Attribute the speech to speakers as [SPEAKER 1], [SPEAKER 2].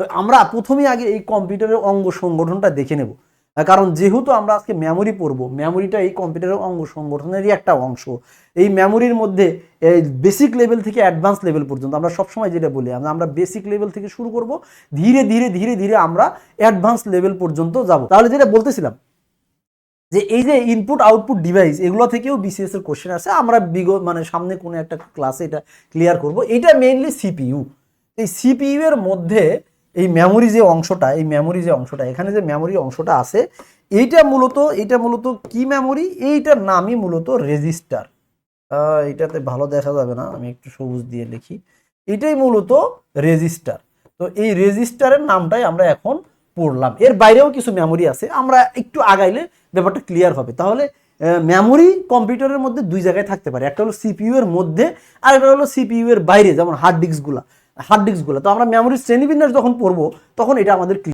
[SPEAKER 1] তো আমরা প্রথমেই আগে এই কম্পিউটারের অঙ্গ সংগঠনটা দেখে নেব। কারণ যেহেতু আমরা আজকে মেমোরি পড়ব মেমোরিটা এই কম্পিউটারের অঙ্গ সংগঠনেরই একটা অংশ। এই মেমোরির মধ্যে এই বেসিক লেভেল থেকে অ্যাডভান্স লেভেল পর্যন্ত আমরা সবসময় যেটা বলি, আমরা- বেসিক লেভেল থেকে শুরু করব, ধীরে ধীরে ধীরে ধীরে আমরা অ্যাডভান্স লেভেল পর্যন্ত যাব। তাহলে যেটা বলতেছিলাম, যে এই যে ইনপুট আউটপুট ডিভাইস এগুলো থেকেও বিসিএস এর কোশ্চেন আছে আমরা বিগ মানে সামনে কোনো একটা ক্লাসে এটা ক্লিয়ার করব। এটা মেইনলি সিপিইউ এই সিপিইউ এর মধ্যে এই মেমোরি যে অংশটা, এই মেমোরি যে অংশটা, এখানে যে মেমোরি অংশটা আছে, এইটা মূলত এইটা মূলত কি মেমোরি এইটার নামই মূলত রেজিস্টার এটাতে ভালো দেখা যাবে না, আমি একটু সবুজ দিয়ে লিখি এটাই মূলত রেজিস্টার তো এই রেজিস্টারের নামটাই আমরা এখন পড়লাম। এর বাইরেও কিছু মেমোরি আছে, আমরা একটু আগাইলে ব্যাপারটা ক্লিয়ার হবে। তাহলে মেমোরি কম্পিউটারের মধ্যে দুই জায়গায় থাকতে পারে, একটা হলো সিপিইউ এর মধ্যে, আর একটা হলো সিপিইউ এর বাইরে, যেমন হার্ড ডিস্কগুলো হার্ড ডিস্কগুলো তো আমরা মেমোরি শ্রেণীবিন্যাস যখন পড়ব তখন এটা আমাদের